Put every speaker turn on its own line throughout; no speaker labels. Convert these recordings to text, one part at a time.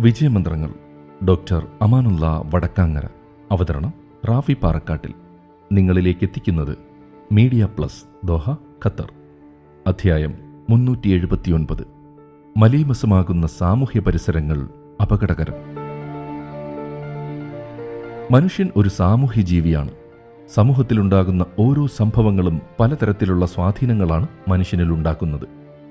വിജയമന്ത്രങ്ങൾ doctor Amanullah Vadakkangara. അവതരണം റാഫി പാറക്കാട്ടിൽ. നിങ്ങളിലേക്ക് എത്തിക്കുന്നത് മീഡിയ പ്ലസ് ദോഹ ഖത്തർ. അധ്യായം മുന്നൂറ്റി എഴുപത്തിയൊൻപത് മലീമസമാകുന്ന സാമൂഹ്യ പരിസരങ്ങൾ അപകടകരം. മനുഷ്യൻ ഒരു സാമൂഹ്യ ജീവിയാണ്. സമൂഹത്തിലുണ്ടാകുന്ന ഓരോ സംഭവങ്ങളും പലതരത്തിലുള്ള സ്വാധീനങ്ങളാണ് മനുഷ്യനിൽ ഉണ്ടാക്കുന്നത്.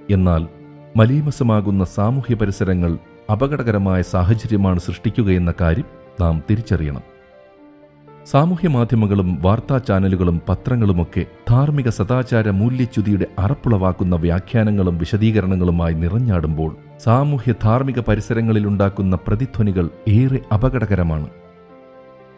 എന്നാൽ മലീമസമാകുന്ന സാമൂഹ്യ പരിസരങ്ങൾ അപകടകരമായ സാഹചര്യമാണ് സൃഷ്ടിക്കുകയെന്ന കാര്യം നാം തിരിച്ചറിയണം. സാമൂഹ്യ മാധ്യമങ്ങളും വാർത്താ ചാനലുകളും പത്രങ്ങളുമൊക്കെ ധാർമ്മിക സദാചാര മൂല്യച്യുതിയുടെ അറപ്പുളവാക്കുന്ന വ്യാഖ്യാനങ്ങളും വിശദീകരണങ്ങളുമായി നിറഞ്ഞാടുമ്പോൾ സാമൂഹ്യ ധാർമ്മിക പരിസരങ്ങളിലുണ്ടാക്കുന്ന പ്രതിധ്വനികൾ ഏറെ അപകടകരമാണ്.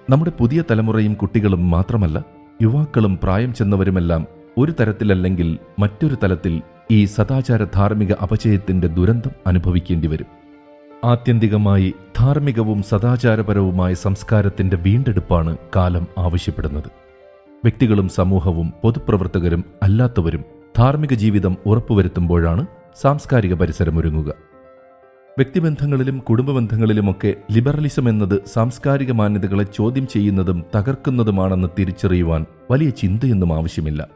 നമ്മുടെ പുതിയ തലമുറയും കുട്ടികളും മാത്രമല്ല യുവാക്കളും പ്രായം ചെന്നവരുമെല്ലാം ഒരു തരത്തിലല്ലെങ്കിൽ മറ്റൊരു തലത്തിൽ ഈ സദാചാര ധാർമ്മിക അപചയത്തിന്റെ ദുരന്തം അനുഭവിക്കേണ്ടി വരും. ആത്യന്തികമായി ധാർമ്മികവും സദാചാരപരവുമായ സംസ്കാരത്തിന്റെ വീണ്ടെടുപ്പാണ് കാലം ആവശ്യപ്പെടുന്നത്. വ്യക്തികളും സമൂഹവും പൊതുപ്രവർത്തകരും അല്ലാത്തവരും ധാർമ്മിക ജീവിതം ഉറപ്പുവരുത്തുമ്പോഴാണ് സാംസ്കാരിക പരിസരമൊരുങ്ങുക. വ്യക്തിബന്ധങ്ങളിലും കുടുംബബന്ധങ്ങളിലുമൊക്കെ ലിബറലിസം എന്നത് സാംസ്കാരിക മാന്യതകളെ ചോദ്യം ചെയ്യുന്നതും തകർക്കുന്നതുമാണെന്ന് തിരിച്ചറിയുവാൻ വലിയ ചിന്തയൊന്നും ആവശ്യമില്ല.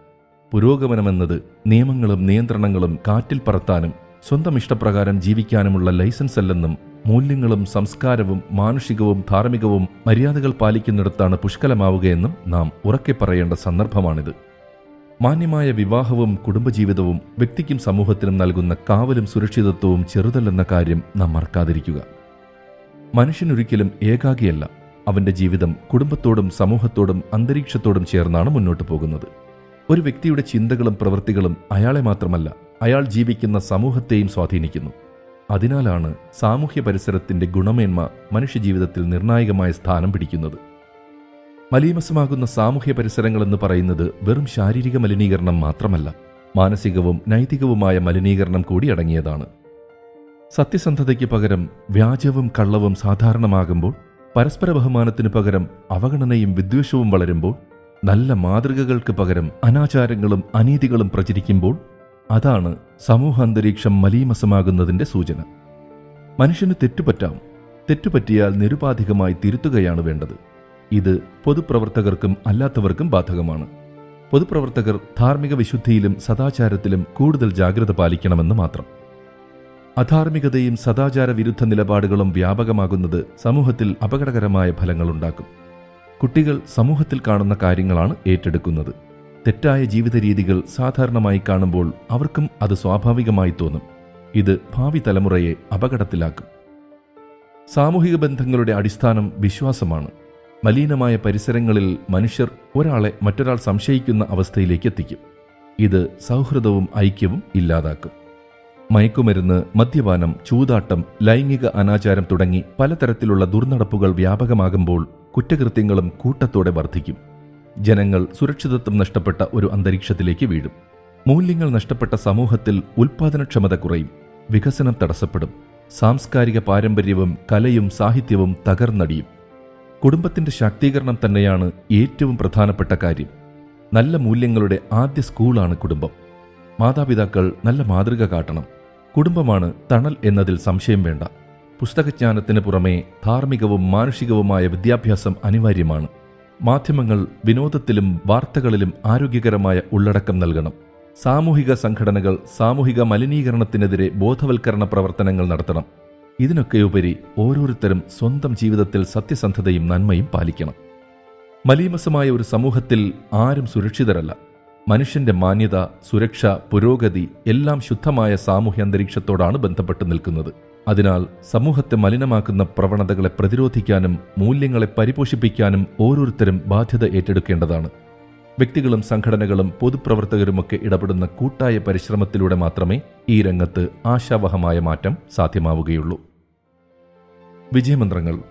പുരോഗമനമെന്നത് നിയമങ്ങളും നിയന്ത്രണങ്ങളും കാറ്റിൽ പറത്താനും സ്വന്തം ഇഷ്ടപ്രകാരം ജീവിക്കാനുമുള്ള ലൈസൻസ് അല്ലെന്നും മൂല്യങ്ങളും സംസ്കാരവും മാനുഷികവും ധാർമ്മികവും മര്യാദകൾ പാലിക്കുന്നിടത്താണ് പുഷ്കലമാവുകയെന്നും നാം ഉറക്കെ പറയേണ്ട സന്ദർഭമാണിത്. മാന്യമായ വിവാഹവും കുടുംബജീവിതവും വ്യക്തിക്കും സമൂഹത്തിനും നൽകുന്ന കാവലും സുരക്ഷിതത്വവും ചെറുതല്ലെന്ന കാര്യം നാം മറക്കാതിരിക്കുക. മനുഷ്യനൊരിക്കലും ഏകാകിയല്ല. അവന്റെ ജീവിതം കുടുംബത്തോടും സമൂഹത്തോടും അന്തരീക്ഷത്തോടും ചേർന്നാണ് മുന്നോട്ടു പോകുന്നത്. ഒരു വ്യക്തിയുടെ ചിന്തകളും പ്രവൃത്തികളും അയാളെ മാത്രമല്ല അയാൾ ജീവിക്കുന്ന സമൂഹത്തെയും സ്വാധീനിക്കുന്നു. അതിനാലാണ് സാമൂഹ്യ പരിസരത്തിന്റെ ഗുണമേന്മ മനുഷ്യജീവിതത്തിൽ നിർണായകമായ സ്ഥാനം പിടിക്കുന്നത്. മലീമസമാകുന്ന സാമൂഹ്യ പരിസരങ്ങൾ എന്ന് പറയുന്നത് വെറും ശാരീരിക മലിനീകരണം മാത്രമല്ല മാനസികവും നൈതികവുമായ മലിനീകരണം കൂടി അടങ്ങിയതാണ്. സത്യസന്ധതയ്ക്ക് പകരം വ്യാജവും കള്ളവും സാധാരണമാകുമ്പോൾ പരസ്പര ബഹുമാനത്തിന് പകരം അവഗണനയും വിദ്വേഷവും വളരുമ്പോൾ നല്ല മാതൃകകൾക്ക് പകരം അനാചാരങ്ങളും അനീതികളും പ്രചരിക്കുമ്പോൾ അതാണ് സമൂഹാന്തരീക്ഷം മലീമസമാകുന്നതിന്റെ സൂചന. മനുഷ്യന് തെറ്റുപറ്റാം തെറ്റുപറ്റിയാൽ നിരുപാധികമായി തിരുത്തുകയാണ് വേണ്ടത്. ഇത് പൊതുപ്രവർത്തകർക്കും അല്ലാത്തവർക്കും ബാധകമാണ്. പൊതുപ്രവർത്തകർ ധാർമ്മിക വിശുദ്ധിയിലും സദാചാരത്തിലും കൂടുതൽ ജാഗ്രത പാലിക്കണമെന്ന് മാത്രം. അധാർമികതയും സദാചാര വിരുദ്ധ നിലപാടുകളും വ്യാപകമാകുന്നത് സമൂഹത്തിൽ അപകടകരമായ ഫലങ്ങളുണ്ടാക്കും കുട്ടികൾ സമൂഹത്തിൽ കാണുന്ന കാര്യങ്ങളാണ് ഏറ്റെടുക്കുന്നത്. തെറ്റായ ജീവിത രീതികൾ സാധാരണമായി കാണുമ്പോൾ അവർക്കും അത് സ്വാഭാവികമായി തോന്നും. ഇത് ഭാവി തലമുറയെ അപകടത്തിലാക്കും. സാമൂഹിക ബന്ധങ്ങളുടെ അടിസ്ഥാനം വിശ്വാസമാണ്. മലിനമായ പരിസരങ്ങളിൽ മനുഷ്യർ ഒരാളെ മറ്റൊരാൾ സംശയിക്കുന്ന അവസ്ഥയിലേക്ക് എത്തിക്കും. ഇത് സൗഹൃദവും ഐക്യവും ഇല്ലാതാക്കും. മയക്കുമരുന്ന് മദ്യപാനം ചൂതാട്ടം ലൈംഗിക അനാചാരം തുടങ്ങി പലതരത്തിലുള്ള ദുർനടപ്പുകൾ വ്യാപകമാകുമ്പോൾ കുറ്റകൃത്യങ്ങളും കൂട്ടത്തോടെ വർദ്ധിക്കും. ജനങ്ങൾ സുരക്ഷിതത്വം നഷ്ടപ്പെട്ട ഒരു അന്തരീക്ഷത്തിലേക്ക് വീഴും. മൂല്യങ്ങൾ നഷ്ടപ്പെട്ട സമൂഹത്തിൽ ഉൽപാദനക്ഷമത കുറയും വികസനം തടസ്സപ്പെടും സാംസ്കാരിക പാരമ്പര്യവും കലയും സാഹിത്യവും തകർന്നടിയും. കുടുംബത്തിന്റെ ശാക്തീകരണം തന്നെയാണ് ഏറ്റവും പ്രധാനപ്പെട്ട കാര്യം. നല്ല മൂല്യങ്ങളുടെ ആദ്യ സ്കൂളാണ് കുടുംബം. മാതാപിതാക്കൾ നല്ല മാതൃക കാട്ടണം. കുടുംബമാണ് തണൽ എന്നതിൽ സംശയം വേണ്ട. പുസ്തകജ്ഞാനത്തിന് പുറമേ ധാർമ്മികവും മാനുഷികവുമായ വിദ്യാഭ്യാസം അനിവാര്യമാണ്. മാധ്യമങ്ങൾ വിനോദത്തിലും വാർത്തകളിലും ആരോഗ്യകരമായ ഉള്ളടക്കം നൽകണം. സാമൂഹിക സംഘടനകൾ സാമൂഹിക മലിനീകരണത്തിനെതിരെ ബോധവൽക്കരണ പ്രവർത്തനങ്ങൾ നടത്തണം. ഇതിനൊക്കെയുപരി ഓരോരുത്തരും സ്വന്തം ജീവിതത്തിൽ സത്യസന്ധതയും നന്മയും പാലിക്കണം. മലീമസമായ ഒരു സമൂഹത്തിൽ ആരും സുരക്ഷിതരല്ല. മനുഷ്യന്റെ മാന്യത സുരക്ഷ പുരോഗതി എല്ലാം ശുദ്ധമായ സാമൂഹ്യ അന്തരീക്ഷത്തോടാണ് ബന്ധപ്പെട്ട് നിൽക്കുന്നത്. അതിനാൽ സമൂഹത്തെ മലിനമാക്കുന്ന പ്രവണതകളെ പ്രതിരോധിക്കാനും മൂല്യങ്ങളെ പരിപോഷിപ്പിക്കാനും ഓരോരുത്തരും ബാധ്യത ഏറ്റെടുക്കേണ്ടതാണ്. വ്യക്തികളും സംഘടനകളും പൊതുപ്രവർത്തകരുമൊക്കെ ഇടപെടുന്ന കൂട്ടായ പരിശ്രമത്തിലൂടെ മാത്രമേ ഈ രംഗത്ത് ആശാവഹമായ മാറ്റം സാധ്യമാവുകയുള്ളൂ. വിജയമന്ത്രങ്ങൾ